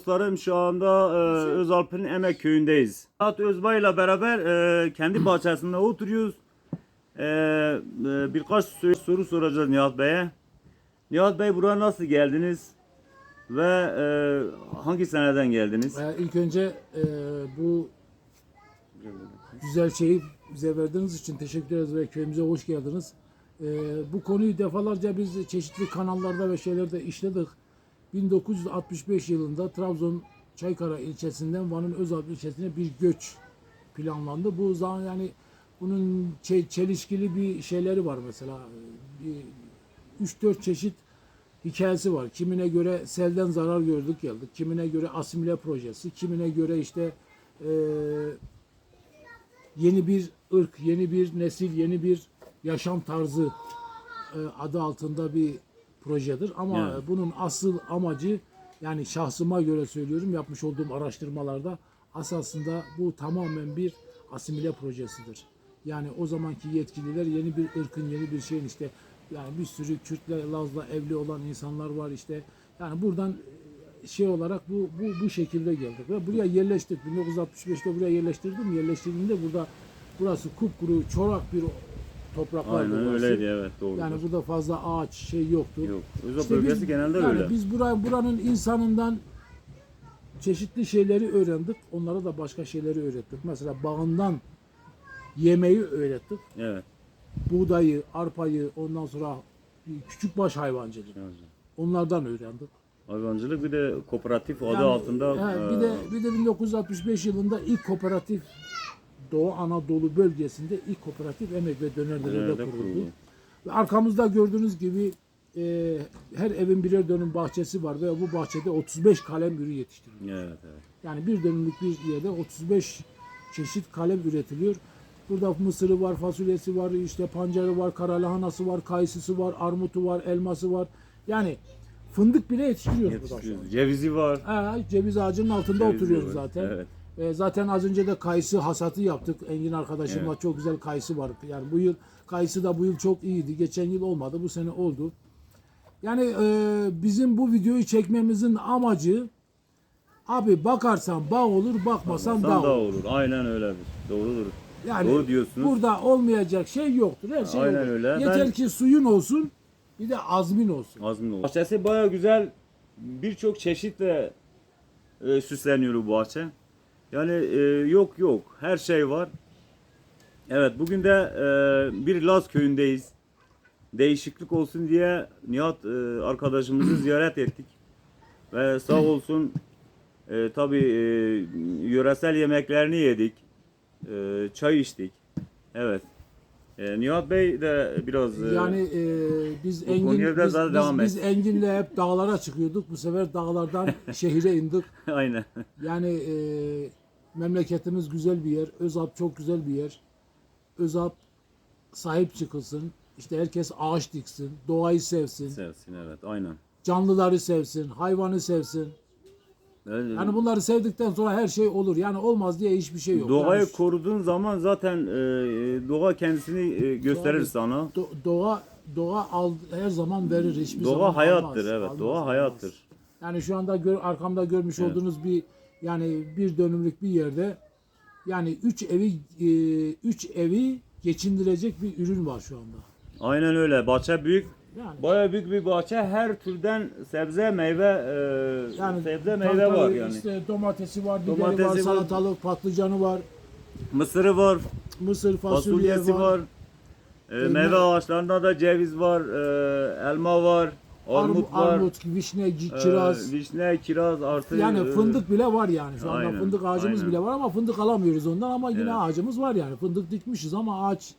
Dostlarım. Şu anda e, Özalp'ın Emek köyündeyiz. Nihat Özbay ile beraber e, kendi bahçesinde oturuyoruz. E, e, birkaç soru, soracağız Nihat Bey'e. Nihat Bey buraya nasıl geldiniz? Ve e, hangi seneden geldiniz? Ee, ilk önce e, bu güzel şeyi bize verdiğiniz için teşekkür ederiz ve köyümüze hoş geldiniz. Ee, bu konuyu defalarca biz çeşitli kanallarda ve şeylerde işledik. 1965 yılında Trabzon Çaykara ilçesinden Van'ın Özalp ilçesine bir göç planlandı. Bu zaman yani bunun çe- çelişkili bir şeyleri var mesela. Bir 3-4 çeşit hikayesi var. Kimine göre selden zarar gördük geldik. Kimine göre asimile projesi. Kimine göre işte eee, yeni bir ırk, yeni bir nesil, yeni bir yaşam tarzı eee, adı altında bir projedir. Ama Evet. bunun asıl amacı yani şahsıma göre söylüyorum yapmış olduğum araştırmalarda asasında bu tamamen bir asimile projesidir. Yani o zamanki yetkililer yeni bir ırkın, yeni bir şeyin işte yani bir sürü Kürtle, Laz'la evli olan insanlar var işte. Yani buradan e, şey olarak bu bu bu şekilde geldik ve buraya yerleştik. 1965'te buraya yerleştirdim. Yerleştirdiğimde burada burası kupkuru, çorak bir topraklar Aynen burası. öyleydi evet doğru. Yani burada fazla ağaç şey yoktu. Yok. Özal İşte bölgesi biz- genelde yani öyle. Biz buraya, buranın insanından çeşitli şeyleri öğrendik. Onlara da başka şeyleri öğrettik. Mesela bağından yemeği öğrettik. Evet. Buğdayı, arpayı, ondan sonra küçük baş hayvancılık. evet. Onlardan öğrendik. Hayvancılık bir de kooperatif adı Yani, altında. he, bir e, de bir de 1965 yılında ilk kooperatif Doğu Anadolu bölgesinde ilk kooperatif emek ve dönerdelerde Nerede kuruldu. kuruldu? Ve arkamızda gördüğünüz gibi e, her evin birer dönüm bahçesi var ve bu bahçede 35 kalem ürü yetiştiriliyor. Evet evet. Yani bir dönümlük bir yerde 35 çeşit kalem üretiliyor. Burada mısırı var, fasulyesi var, işte pancarı var, karalahanası var, kayısısı var, armutu var, elması var. Yani fındık bile yetiştiriyoruz. Yetiştiriyoruz. Cevizi var. Ha, ceviz ağacının altında Cevizi oturuyoruz var. zaten. Evet. E, zaten az önce de kayısı hasatı yaptık. Engin arkadaşımla Evet. çok güzel kayısı var. Yani bu yıl kayısı da bu yıl çok iyiydi. Geçen yıl olmadı. Bu sene oldu. Yani e, bizim bu videoyu çekmemizin amacı abi bakarsan bağ olur, bakmasan dağ da olur. olur. Aynen öyledir. Doğrudur. Yani Doğru diyorsunuz. burada olmayacak şey yoktur. Her şey Aynen olur. öyle. Yeter Ben- ki suyun olsun, bir de azmin olsun. Azmin olur. Bahçesi baya güzel. Birçok çeşitle e, süsleniyor bu bahçe. Yani e, yok yok. Her şey var. Evet bugün de e, bir Laz köyündeyiz. Değişiklik olsun diye Nihat e, arkadaşımızı ziyaret ettik. Ve sağ olsun e, tabi yöresel yemeklerini yedik. E, çay içtik. Evet. E, Nihat Bey de biraz e, Yani e, biz bu Engin konuya biraz biz, daha biz, devam biz et. Engin'le hep dağlara çıkıyorduk. Bu sefer dağlardan şehire indik. aynen. Yani e, memleketimiz güzel bir yer. Özalp çok güzel bir yer. Özalp sahip çıkılsın. İşte herkes ağaç diksin, doğayı sevsin, Sevsin evet aynen. canlıları sevsin, hayvanı sevsin. Yani Yani bunları sevdikten sonra her şey olur. Yani olmaz diye hiçbir şey yok. doğayı Yani koruduğun zaman zaten e, doğa kendisini e, gösterir Tabii. sana. do- doğa doğa al, her zaman verir hiçbir zaman Doğa hayattır almaz, evet. almaz, doğa almaz. hayattır. Yani şu anda gör, arkamda görmüş Evet. olduğunuz bir yani bir dönümlük bir yerde yani üç evi e, üç evi geçindirecek bir ürün var şu anda. Aynen öyle. Bahçe büyük. Yani Bayağı büyük bir bahçe. Her türden sebze, meyve, e, yani sebze, meyve var yani. işte domatesi var, biberi Domatesi var, var. salatalık, patlıcanı var, Mısırı var, mısır, fasulye fasulyesi var, var. E, meyve ağaçlarında da ceviz var, e, elma var, armut var. armut, vişne, e, kiraz. vişne, kiraz artı Yani e, fındık bile var yani şu anda aynen, fındık ağacımız aynen. bile var ama fındık alamıyoruz ondan ama yine Evet. ağacımız var yani fındık dikmişiz ama ağaç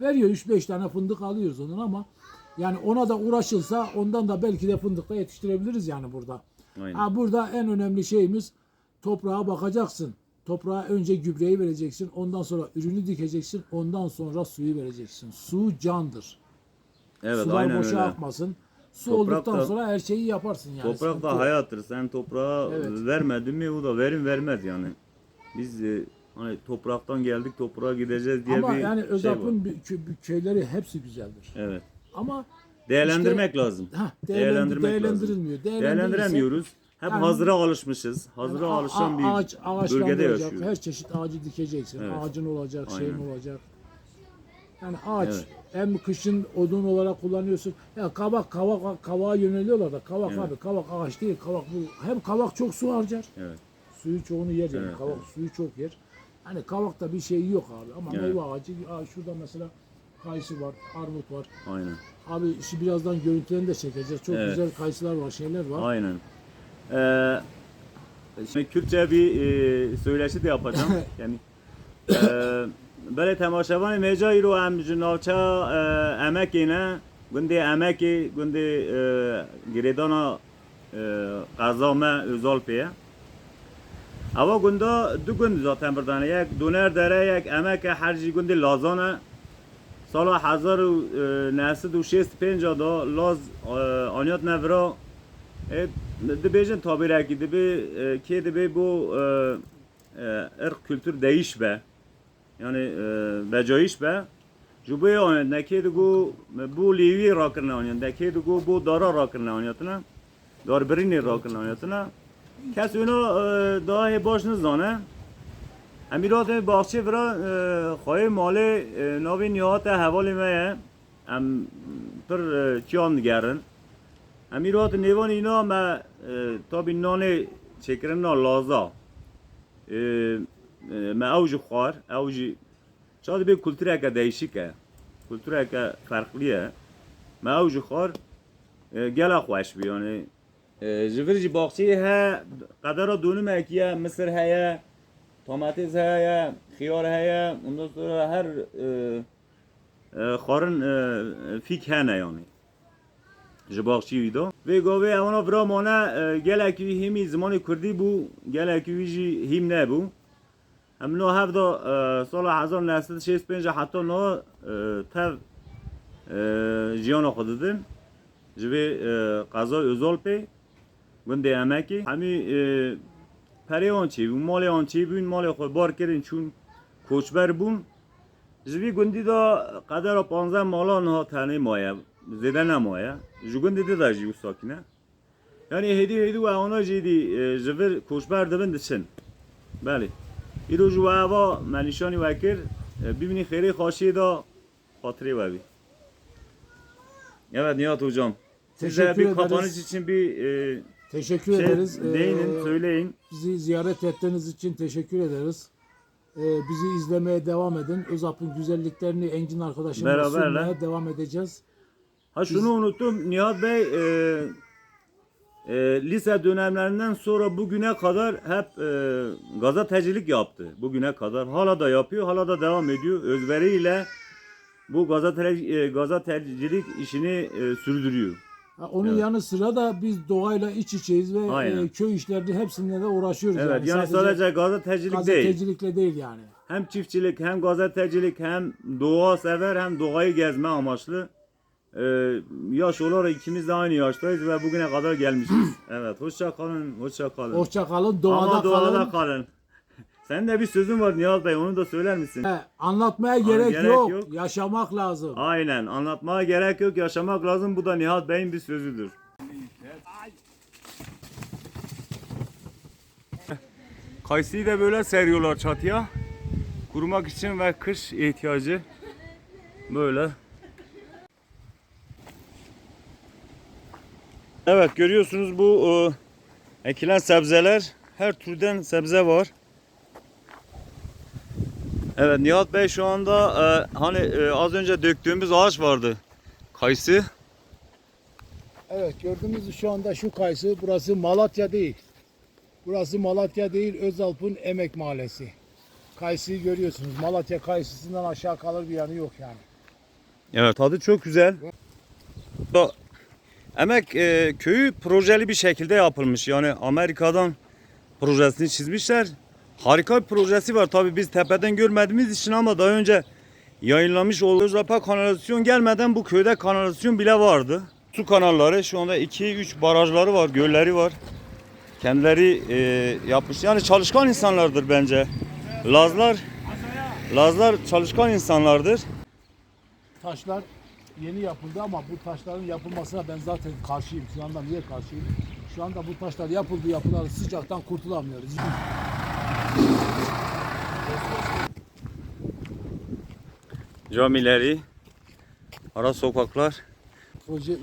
veriyor 3-5 tane fındık alıyoruz ondan ama yani ona da uğraşılsa ondan da belki de fındık da yetiştirebiliriz yani burada. Aynen. Ha, burada en önemli şeyimiz toprağa bakacaksın. Toprağa önce gübreyi vereceksin, ondan sonra ürünü dikeceksin, ondan sonra suyu vereceksin. Su candır. Evet Sular aynen boşa öyle. akmasın. Su Toprak olduktan da- sonra her şeyi yaparsın yani. Toprak Sıkıntı da yok. hayattır. Sen toprağa Evet. vermedin mi o da verim vermez yani. Biz e, hani topraktan geldik toprağa gideceğiz diye Ama bir yani şey var. Özalp'ın bir kö- bir köyleri hepsi güzeldir. Evet. Ama Değerlendirmek lazım. ha, Değerlendirmek lazım. değerlendirilmiyor. Değerlendirirse- Değerlendiremiyoruz. hep Yani- hazıra alışmışız. Hazıra Yani alışan bir ağaç, bölgede ağaçlandıracak. yaşıyoruz. Her çeşit ağacı dikeceksin. Evet. Ağacın olacak, şeyin Aynen. olacak. Yani ağaç Evet. hem kışın odun olarak kullanıyorsun. Ya kavak, kavak, kavağa yöneliyorlar da kavak Evet. abi, kavak ağaç değil, kavak bu. Hem kavak çok su harcar. Evet. Suyu çoğunu yer yani. Evet, kavak evet. suyu çok yer. Hani kavakta bir şey yok abi. Ama Evet. meyve ağacı, şurada mesela kayısı var, armut var. Aynen. Abi işi birazdan görüntülerini de çekeceğiz. Çok Evet. güzel kayısılar var, şeyler var. Aynen. Ee, şimdi Kürtçe bir e, söyleşi de yapacağım. yani e, böyle temaşavan mecai ro em jinavça e, emek yine gundi emeki gundi e, giredana e, qazama özal piye. Ama gunda du gund zaten buradan yek doner dere yek emek harcı gundi lazana سال 1965 دا لاز آنیات نورا دبیجن تابیره کی دبی کی دبی بو ارق kültür değiş be yani becaiş be Jubay oynat neki dugu bu livi rakırna oynat neki dugu bu dara rakırna oynatına dar birini rakırna oynatına kes onu daha baş امیرات باغچه برا خواهی مال ناوی نیات حوالی مه. ام پر چیان گرن امیرات نیوان اینا ما تا بی نان چکرن نا لازا. ما اوج خوار اوج شاید به کلتور اکا دیشیکه کلتور اکا فرقلیه. ما اوج خوار گلا خوش بیانه. جوری باغچه ها قدر دونم اکیه مصر هیا domates heye, xiyar heye, ondan sonra her e, e, xarın e, fik hene yani. Ji baxçî da. Vê gavê evana vira mane e, gelekî wî hîmî zimanê Kurdî bû, gelekî wî jî hîm nebû. Em no hev da e, sala 1965 heta no e, tev e, jiyana xwe didin. Ji vê e, qeza özal pê gundê emekî hemî e, پری آن چی بون مال آن چی بون مال خود بار کردن چون کوچبر بون جوی گندی دا قدر پانزه مالا نه تنه مایه زده نمایه جو گندی دا جیو ساکنه یعنی هدی هدی و اونا جیدی جویر کوچبر دبن دچن بله ایرو جو هوا منیشانی وکر ببینی خیلی خاشی دا خاطری و بی Evet Nihat hocam. Size Teşekkür bir ederiz. kapanış için bir e, Teşekkür şey ederiz. Ee, değinin, söyleyin. Bizi ziyaret ettiğiniz için teşekkür ederiz. Ee, bizi izlemeye devam edin. Özap'ın güzelliklerini Engin arkadaşımla Beraberle. devam edeceğiz. Ha şunu unuttum. Nihat Bey e, e, lise dönemlerinden sonra bugüne kadar hep e, gazetecilik yaptı. Bugüne kadar. Hala da yapıyor. Hala da devam ediyor. Özveriyle bu gazete, e, gazetecilik işini e, sürdürüyor. Onun Evet. yanı sıra da biz doğayla iç içeyiz ve Aynen. e, köy işlerini hepsinde de uğraşıyoruz. Evet. Yani, sadece, gazetecilik değil. gazetecilikle değil yani. Hem çiftçilik hem gazetecilik hem doğa sever hem doğayı gezme amaçlı. E, yaş olarak ikimiz de aynı yaştayız ve bugüne kadar gelmişiz. Evet. Hoşça kalın. Hoşça kalın. Hoşça kalın, doğada, Ama doğada kalın. kalın. Senin de bir sözün var Nihat Bey onu da söyler misin? He, anlatmaya gerek, gerek yok. yok. Yaşamak lazım. Aynen anlatmaya gerek yok yaşamak lazım bu da Nihat Bey'in bir sözüdür. Kayısıyı da böyle seriyorlar çatıya. Kurumak için ve kış ihtiyacı böyle. Evet görüyorsunuz bu e, ekilen sebzeler her türden sebze var. Evet Nihat Bey şu anda e, hani e, az önce döktüğümüz ağaç vardı. Kayısı. Evet gördüğünüz şu anda şu kayısı burası Malatya değil. Burası Malatya değil Özalp'ın Emek Mahallesi. Kayısıyı görüyorsunuz. Malatya kayısısından aşağı kalır bir yanı yok yani. Evet tadı çok güzel. Da- Emek e, köyü projeli bir şekilde yapılmış. Yani Amerika'dan projesini çizmişler. Harika bir projesi var. Tabii biz tepeden görmediğimiz için ama daha önce yayınlamış olduğu Özrapa kanalizasyon gelmeden bu köyde kanalizasyon bile vardı. Su kanalları şu anda 2-3 barajları var, gölleri var. Kendileri e, yapmış. Yani çalışkan insanlardır bence. Lazlar Lazlar çalışkan insanlardır. Taşlar yeni yapıldı ama bu taşların yapılmasına ben zaten karşıyım. Şu anda niye karşıyım? Şu anda bu taşlar yapıldı yapılalı sıcaktan kurtulamıyoruz. Camileri, ara sokaklar. proje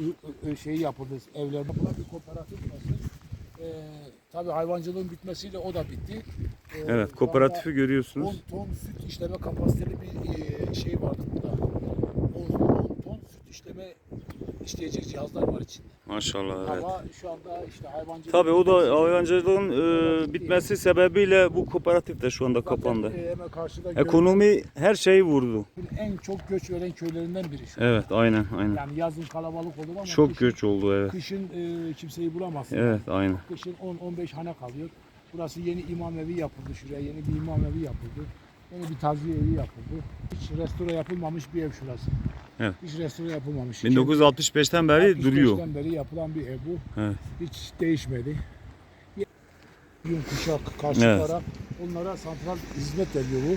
şeyi yapıldı. Evler yapılan bir kooperatif burası. Ee, tabii hayvancılığın bitmesiyle o da bitti. Ee, Evet, kooperatifi görüyorsunuz. 10 ton süt işleme kapasiteli bir e, şey vardı burada. 10, 10 ton süt işleme işleyecek cihazlar var içinde. Maşallah evet. Ama şu anda işte hayvancılık... Tabii o da hayvancılığın e, bitmesi sebebiyle bu kooperatif de şu anda Zaten, kapandı. e, hemen karşıda Ekonomi her şeyi vurdu. en çok göç veren köylerinden biri şu. Evet aynen aynen. Yani yazın kalabalık olur ama Çok kışın, göç oldu evet. kışın e, kimseyi bulamazsın. Evet aynen. Kışın 10-15 hane kalıyor. Burası yeni imam evi yapıldı şuraya. Yeni bir imam evi yapıldı. Yeni bir taziye evi yapıldı. Hiç restore yapılmamış bir ev şurası. Evet. Hiç restore yapılmamış. 1965'ten beri duruyor. 65'ten beri yapılan bir ev bu. Evet. Hiç değişmedi. Yün kuşak karşılara onlara santral hizmet veriyor bu.